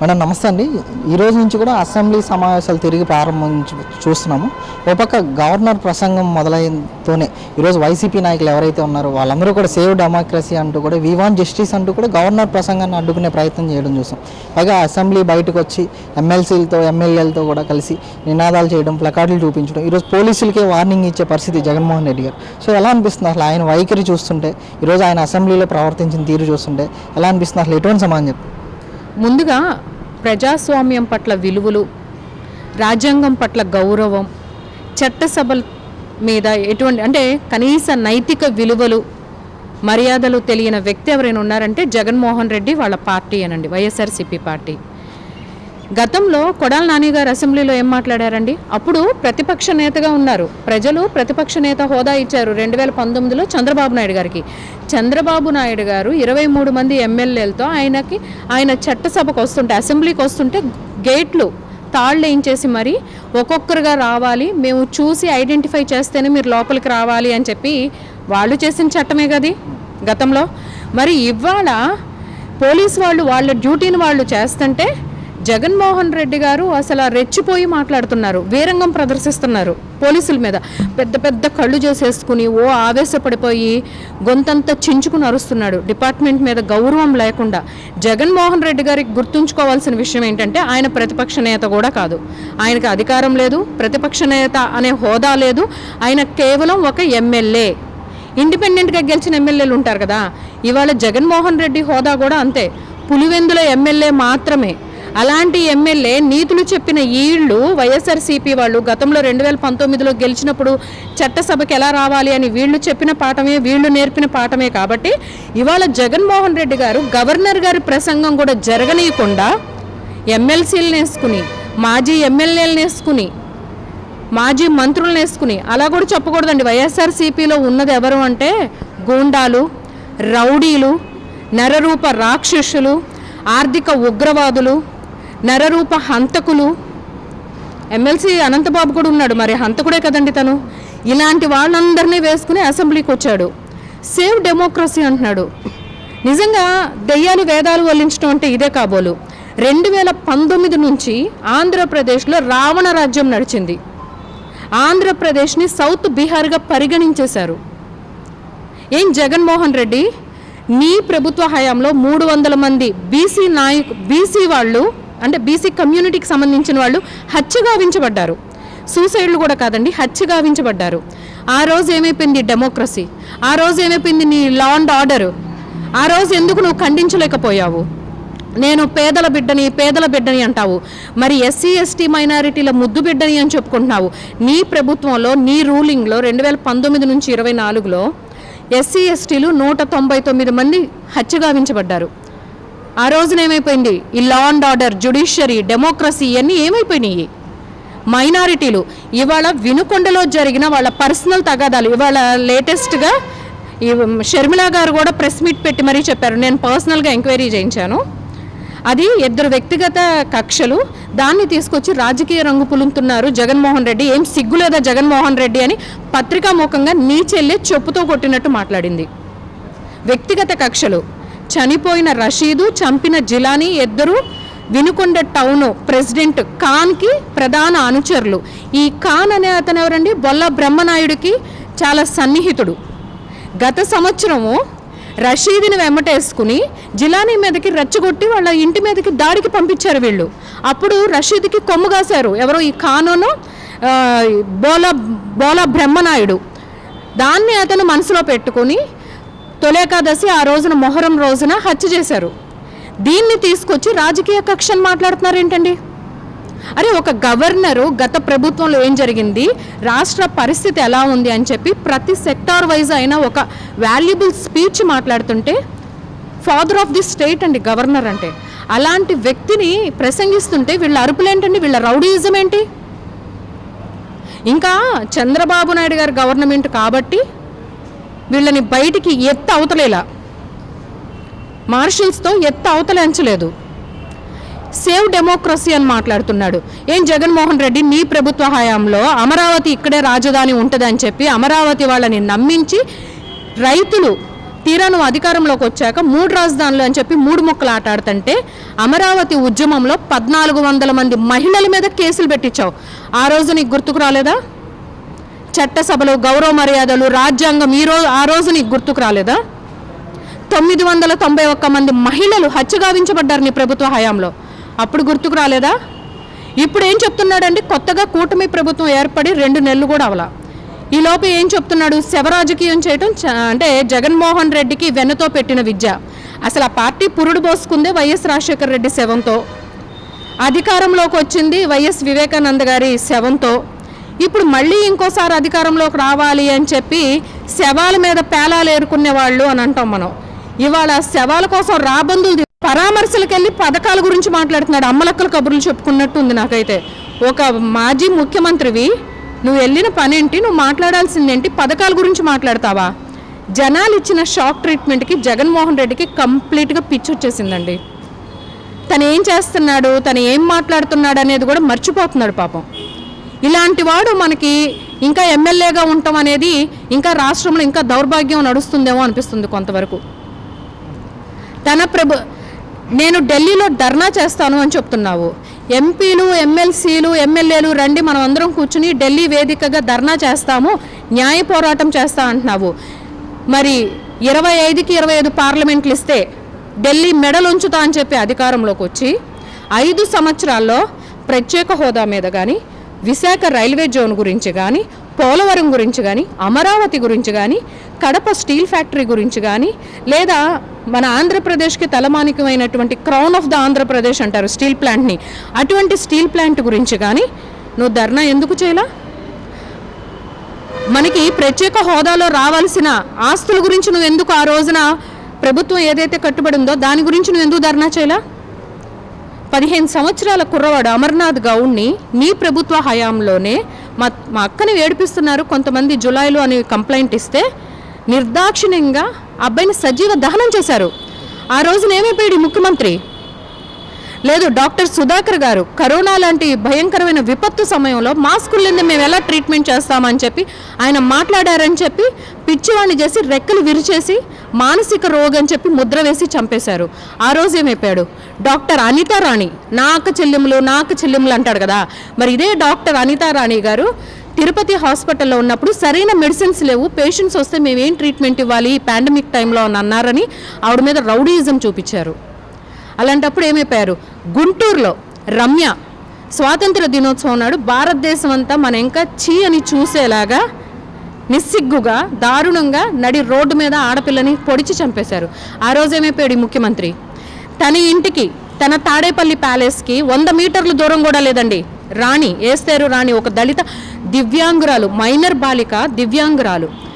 Madam నమస్తే అండి. ఈరోజు నుంచి కూడా అసెంబ్లీ సమావేశాలు తిరిగి ప్రారంభం చూస్తున్నాము. ఒక పక్క గవర్నర్ ప్రసంగం మొదలైనతోనే ఈరోజు వైసీపీ నాయకులు ఎవరైతే ఉన్నారో వాళ్ళందరూ కూడా సేవ్ డెమోక్రసీ అంటూ కూడా వి జస్టిస్ అంటూ కూడా గవర్నర్ ప్రసంగాన్ని అడ్డుకునే ప్రయత్నం చేయడం చూసాం. పైగా అసెంబ్లీ బయటకు వచ్చి ఎమ్మెల్సీలతో ఎమ్మెల్యేలతో కూడా కలిసి నినాదాలు చేయడం ప్లకార్డులు చూపించడం ఈరోజు పోలీసులకే వార్నింగ్ ఇచ్చే పరిస్థితి జగన్మోహన్ రెడ్డి గారు. సో ఎలా అనిపిస్తుంది అసలు ఆయన వైఖరి చూస్తుంటే ఈరోజు ఆయన అసెంబ్లీలో ప్రవర్తించిన తీరు చూస్తుంటే ఎలా అనిపిస్తుంది అసలు? ఎటువంటి సమాధానం చెప్తారు? ముందుగా ప్రజాస్వామ్యం పట్ల విలువలు రాజ్యాంగం పట్ల గౌరవం చట్టసభల మీద ఎటువంటి అంటే కనీస నైతిక విలువలు మర్యాదలు తెలియని వ్యక్తి ఎవరైనా ఉన్నారంటే జగన్మోహన్ రెడ్డి వాళ్ళ పార్టీ అనండి వైఎస్ఆర్సీపీ పార్టీ. గతంలో కొడాల నాని గారు అసెంబ్లీలో ఏం మాట్లాడారండి? అప్పుడు ప్రతిపక్ష నేతగా ఉన్నారు. ప్రజలు ప్రతిపక్ష నేత హోదా ఇచ్చారు రెండు వేల పంతొమ్మిదిలో చంద్రబాబు నాయుడు గారికి. చంద్రబాబు నాయుడు గారు ఇరవై మూడు మంది ఎమ్మెల్యేలతో ఆయనకి ఆయన చట్టసభకు వస్తుంటే అసెంబ్లీకి వస్తుంటే గేట్లు తాళ్ళు వేయించేసి మరి ఒక్కొక్కరుగా రావాలి మేము చూసి ఐడెంటిఫై చేస్తేనే మీరు లోపలికి రావాలి అని చెప్పి వాళ్ళు చేసిన చట్టమే కది గతంలో. మరి ఇవాళ పోలీస్ వాళ్ళు వాళ్ళ డ్యూటీని వాళ్ళు చేస్తుంటే జగన్మోహన్ రెడ్డి గారు అసలు రెచ్చిపోయి మాట్లాడుతున్నారు వీరంగం ప్రదర్శిస్తున్నారు పోలీసుల మీద. పెద్ద పెద్ద కళ్ళు చేసేసుకుని ఓ ఆవేశపడిపోయి గొంతంతా చించుకుని అరుస్తున్నాడు. డిపార్ట్మెంట్ మీద గౌరవం లేకుండా జగన్మోహన్ రెడ్డి గారికి గుర్తుంచుకోవాల్సిన విషయం ఏంటంటే ఆయన ప్రతిపక్ష నేత కూడా కాదు. ఆయనకు అధికారం లేదు ప్రతిపక్ష నేత అనే హోదా లేదు. ఆయన కేవలం ఒక ఎమ్మెల్యే. ఇండిపెండెంట్గా గెలిచిన ఎమ్మెల్యేలు ఉంటారు కదా. ఇవాళ జగన్మోహన్ రెడ్డి హోదా కూడా అంతే. పులివెందుల ఎమ్మెల్యే మాత్రమే. అలాంటి ఎమ్మెల్యే నీతులు చెప్పిన ఈళ్ళు వైఎస్ఆర్సీపీ వాళ్ళు గతంలో రెండు వేల పంతొమ్మిదిలో గెలిచినప్పుడు చట్టసభకి ఎలా రావాలి అని వీళ్ళు చెప్పిన పాఠమే వీళ్ళు నేర్పిన పాఠమే కాబట్టి ఇవాళ జగన్మోహన్ రెడ్డి గారు గవర్నర్ గారి ప్రసంగం కూడా జరగనీయకుండా ఎమ్మెల్సీలు వేసుకుని మాజీ ఎమ్మెల్యేలు వేసుకుని మాజీ మంత్రులను వేసుకుని అలా కూడా చెప్పకూడదండి. వైఎస్ఆర్సీపీలో ఉన్నది ఎవరు అంటే గూండాలు రౌడీలు నరరూప రాక్షసులు ఆర్థిక ఉగ్రవాదులు నరరూప హంతకులు. ఎమ్మెల్సీ అనంతబాబు కూడా ఉన్నాడు మరి హంతకుడే కదండి తను. ఇలాంటి వాళ్ళందరినీ వేసుకుని అసెంబ్లీకి వచ్చాడు. సేవ్ డెమోక్రసీ అంటున్నాడు. నిజంగా దెయ్యాలు వేదాలు వల్లించడం అంటే ఇదే కాబోలు. రెండు వేల పంతొమ్మిది నుంచి ఆంధ్రప్రదేశ్లో రావణ రాజ్యం నడిచింది. ఆంధ్రప్రదేశ్ని సౌత్ బీహార్గా పరిగణించేశారు. ఏం జగన్మోహన్ రెడ్డి? నీ ప్రభుత్వ హయాంలో మూడు వందల మంది బీసీ నాయకు బీసీ వాళ్ళు అంటే బీసీ కమ్యూనిటీకి సంబంధించిన వాళ్ళు హత్య గావించబడ్డారు సూసైడ్లు కూడా కాదండి హత్య గావించబడ్డారు ఆ రోజు ఏమైపోయింది డెమోక్రసీ ఆ రోజు ఏమైపోయింది నీ లా అండ్ ఆర్డర్ ఆ రోజు ఎందుకు నువ్వు ఖండించలేకపోయావు? నేను పేదల బిడ్డని పేదల బిడ్డని అంటావు. మరి ఎస్సీ ఎస్టీ మైనారిటీల ముద్దు బిడ్డని అని చెప్పుకుంటున్నావు. నీ ప్రభుత్వంలో నీ రూలింగ్లో రెండు వేల పంతొమ్మిది నుంచి ఇరవై నాలుగులో ఎస్సీ ఎస్టీలు నూట తొంభై తొమ్మిది మంది హత్య గావించబడ్డారు ఆ రోజున ఏమైపోయింది? ఈ law and order judiciary democracy ఇవన్నీ ఏమైపోయినాయి? మైనారిటీలు ఇవాళ వినుకొండలో జరిగిన వాళ్ళ పర్సనల్ తగాదాలు. ఇవాళ లేటెస్ట్గా ఈ షర్మిల గారు కూడా ప్రెస్ మీట్ పెట్టి మరీ చెప్పారు. నేను పర్సనల్గా ఎంక్వైరీ చేయించాను. అది ఇద్దరు వ్యక్తిగత కక్షలు. దాన్ని తీసుకొచ్చి రాజకీయ రంగు పులుతున్నారు జగన్మోహన్ రెడ్డి. ఏం సిగ్గులేదా జగన్మోహన్ రెడ్డి అని పత్రికాముఖంగా నీ చెల్లె చెప్పుతో కొట్టినట్టు మాట్లాడింది. వ్యక్తిగత కక్షలు. చనిపోయిన రషీదు చంపిన జిలానీ ఇద్దరు వినుకొండ టౌన్ ప్రెసిడెంట్ ఖాన్కి ప్రధాన అనుచరులు. ఈ ఖాన్ అనే అతను ఎవరండి? బొల్ల బ్రహ్మనాయుడికి చాలా సన్నిహితుడు. గత సంవత్సరము రషీదుని వెంబటేసుకుని జిలానీ మీదకి రెచ్చగొట్టి వాళ్ళ ఇంటి మీదకి దాడికి పంపించారు వీళ్ళు. అప్పుడు రషీద్కి కొమ్ము కాశారు. ఎవరో ఈ ఖానోను? బోలా బోలా బ్రహ్మనాయుడు. దాన్ని అతను మనసులో పెట్టుకుని తొలేకాదశి ఆ రోజున మొహరం రోజున హత్య చేశారు. దీన్ని తీసుకొచ్చి రాజకీయ కక్షను మాట్లాడుతున్నారు ఏంటండి అరే ఒక గవర్నరు గత ప్రభుత్వంలో ఏం జరిగింది? రాష్ట్ర పరిస్థితి ఎలా ఉంది అని చెప్పి ప్రతి సెక్టార్ వైజ్ అయినా ఒక వాల్యుబుల్ స్పీచ్ మాట్లాడుతుంటే ఫాదర్ ఆఫ్ ది స్టేట్ అండి గవర్నర్ అంటే. అలాంటి వ్యక్తిని ప్రసంగిస్తుంటే వీళ్ళ అరుపులు ఏంటండి వీళ్ళ రౌడీయిజం ఏంటి? ఇంకా చంద్రబాబు నాయుడు గారి గవర్నమెంట్ కాబట్టి వీళ్ళని బయటికి ఎత్త అవతలేలా? మార్షల్స్తో ఎత్త అవతలించలేదు సేవ్ డెమోక్రసీ అని మాట్లాడుతున్నాడు. ఏం జగన్మోహన్ రెడ్డి నీ ప్రభుత్వ హయాంలో అమరావతి ఇక్కడే రాజధాని ఉంటుందని చెప్పి అమరావతి వాళ్ళని నమ్మించి రైతులు తీరా నువ్వు అధికారంలోకి వచ్చాక మూడు రాజధానులు అని చెప్పి మూడు ముక్కలు ఆటాడుతుంటే అమరావతి ఉద్యమంలో పద్నాలుగు వందల మంది మహిళల మీద కేసులు పెట్టించావు. ఆ రోజు నీకు గుర్తుకు రాలేదా? చట్టసభలో గౌరవ మర్యాదలు రాజ్యాంగం ఈ రోజు ఆ రోజు నీకు గుర్తుకు రాలేదా? తొమ్మిది వందల తొంభై ఒక్క మంది మహిళలు హత్యగావించబడ్డారు నీ ప్రభుత్వ హయాంలో. అప్పుడు గుర్తుకు రాలేదా? ఇప్పుడు ఏం చెప్తున్నాడండి? కొత్తగా కూటమి ప్రభుత్వం ఏర్పడి రెండు నెలలు కూడా అవలా. ఈ లోప ఏం చెప్తున్నాడు? శవరాజకీయం చేయటం అంటే జగన్మోహన్ రెడ్డికి వెన్నతో పెట్టిన విద్య. అసలు ఆ పార్టీ పురుడు పోసుకుందే వైఎస్ రాజశేఖర రెడ్డి శవంతో. అధికారంలోకి వచ్చింది వైఎస్ వివేకానంద గారి శవంతో. ఇప్పుడు మళ్ళీ ఇంకోసారి అధికారంలోకి రావాలి అని చెప్పి శవాల మీద పేలాలు ఏరుకునే వాళ్ళు అని అంటాం మనం. ఇవాళ శవాల కోసం రాబందులు పరామర్శలకు వెళ్ళి పథకాల గురించి మాట్లాడుతున్నాడు. అమ్మలక్కల కబుర్లు చెప్పుకున్నట్టు ఉంది నాకైతే. ఒక మాజీ ముఖ్యమంత్రివి నువ్వు వెళ్ళిన పనేంటి? నువ్వు మాట్లాడాల్సిందేంటి? పథకాల గురించి మాట్లాడతావా? జనాలు ఇచ్చిన షాక్ ట్రీట్మెంట్కి జగన్మోహన్ రెడ్డికి కంప్లీట్గా పిచ్చి వచ్చేసిందండి. తను ఏం చేస్తున్నాడు? తను ఏం మాట్లాడుతున్నాడు అనేది కూడా మర్చిపోతున్నాడు పాపం. ఇలాంటి వాడు మనకి ఇంకా ఎమ్మెల్యేగా ఉండటం అనేది ఇంకా రాష్ట్రంలో ఇంకా దౌర్భాగ్యం నడుస్తుందేమో అనిపిస్తుంది కొంతవరకు. తన ప్రభు నేను ఢిల్లీలో ధర్నా చేస్తాను అని చెప్తున్నావు. ఎంపీలు ఎమ్మెల్సీలు ఎమ్మెల్యేలు రండి మనం అందరం కూర్చుని ఢిల్లీ వేదికగా ధర్నా చేస్తాము న్యాయ పోరాటం చేస్తా అంటున్నావు. మరి ఇరవై ఐదుకి ఇరవై ఐదు పార్లమెంట్లు ఇస్తే ఢిల్లీ మెడలు ఉంచుతా అని చెప్పి అధికారంలోకి వచ్చి ఐదు సంవత్సరాల్లో ప్రత్యేక హోదా మీద కానీ విశాఖ రైల్వే జోన్ గురించి కానీ పోలవరం గురించి కానీ అమరావతి గురించి కానీ కడప స్టీల్ ఫ్యాక్టరీ గురించి కానీ లేదా మన ఆంధ్రప్రదేశ్కి తలమానికమైనటువంటి క్రౌన్ ఆఫ్ ద ఆంధ్రప్రదేశ్ అంటారు స్టీల్ ప్లాంట్ని. అటువంటి స్టీల్ ప్లాంట్ గురించి కానీ నువ్వు ధర్నా ఎందుకు చేయలా? మనకి ప్రత్యేక హోదాలో రావాల్సిన ఆస్తుల గురించి నువ్వు ఎందుకు ఆ రోజున ప్రభుత్వం ఏదైతే కట్టుబడి ఉందో దాని గురించి నువ్వు ఎందుకు ధర్నా చేయలా? పదిహేను సంవత్సరాల కుర్రవాడు అమర్నాథ్ గౌడ్ని నీ ప్రభుత్వ హయాంలోనే మా మా అక్కని ఏడిపిస్తున్నారు. కొంతమంది జులైలో అని కంప్లైంట్ ఇస్తే నిర్దాక్షిణ్యంగా అబ్బాయిని సజీవ దహనం చేశారు. ఆ రోజున ఏమైపోయాడు ముఖ్యమంత్రి? లేదు డాక్టర్ సుధాకర్ గారు కరోనా లాంటి భయంకరమైన విపత్తు సమయంలో మాస్కులు లేని మేము ఎలా ట్రీట్మెంట్ చేస్తామని చెప్పి ఆయన మాట్లాడారని చెప్పి పిచ్చివాణ్ణి చేసి రెక్కలు విరిచేసి మానసిక రోగం చెప్పి ముద్ర వేసి చంపేశారు. ఆ రోజు ఏమైపోయాడు? డాక్టర్ అనితా రాణి నా అక్క చెల్లెములు నా అక్క చెల్లెములు అంటాడు కదా. మరి ఇదే డాక్టర్ అనితా రాణి గారు తిరుపతి హాస్పిటల్లో ఉన్నప్పుడు సరైన మెడిసిన్స్ లేవు పేషెంట్స్ వస్తే మేము ఏం ట్రీట్మెంట్ ఇవ్వాలి ఈ పాండమిక్ టైంలో అని అన్నారని ఆవిడ మీద రౌడీయిజం చూపించారు. అలాంటప్పుడు ఏమైపోయారు? గుంటూరులో రమ్య స్వాతంత్ర దినోత్సవం నాడు భారతదేశం అంతా మన ఇంకా చీ అని చూసేలాగా నిస్సిగ్గుగా దారుణంగా నడి రోడ్డు మీద ఆడపిల్లని పొడిచి చంపేశారు. ఆ రోజు ఏమైపోయాడు ఈ ముఖ్యమంత్రి? తన ఇంటికి తన తాడేపల్లి ప్యాలెస్కి వంద మీటర్లు దూరం కూడా లేదండి. రాణి ఏస్తేరు రాణి ఒక దళిత దివ్యాంగురాలు మైనర్ బాలిక దివ్యాంగురాలు.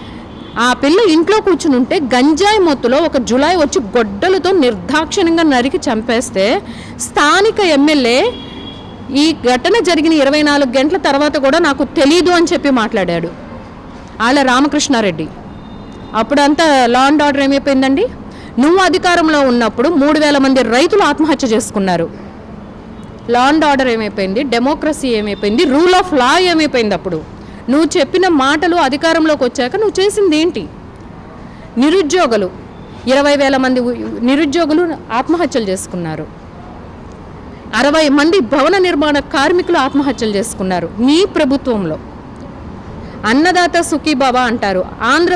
ఆ పిల్ల ఇంట్లో కూర్చుని ఉంటే గంజాయి మొత్తులో ఒక జులై వచ్చి గొడ్డలతో నిర్దాక్షిణ్యంగా నరికి చంపేస్తే స్థానిక ఎమ్మెల్యే ఈ ఘటన జరిగిన ఇరవై నాలుగు గంటల తర్వాత కూడా నాకు తెలీదు అని చెప్పి మాట్లాడాడు. ఆల రామకృష్ణారెడ్డి. అప్పుడంతా లా అండ్ ఆర్డర్ ఏమైపోయిందండి? నువ్వు అధికారంలో ఉన్నప్పుడు మూడు వేల మంది రైతులు ఆత్మహత్య చేసుకున్నారు. లా అండ్ ఆర్డర్ ఏమైపోయింది? డెమోక్రసీ ఏమైపోయింది? రూల్ ఆఫ్ లా ఏమైపోయింది అప్పుడు? నువ్వు చెప్పిన మాటలు అధికారంలోకి వచ్చాక నువ్వు చేసింది ఏంటి? నిరుద్యోగులు. ఇరవై వేల మంది నిరుద్యోగులు ఆత్మహత్యలు చేసుకున్నారు. అరవై మంది భవన నిర్మాణ కార్మికులు ఆత్మహత్యలు చేసుకున్నారు నీ ప్రభుత్వంలో. అన్నదాత సుఖీబాబా అంటారు. ఆంధ్ర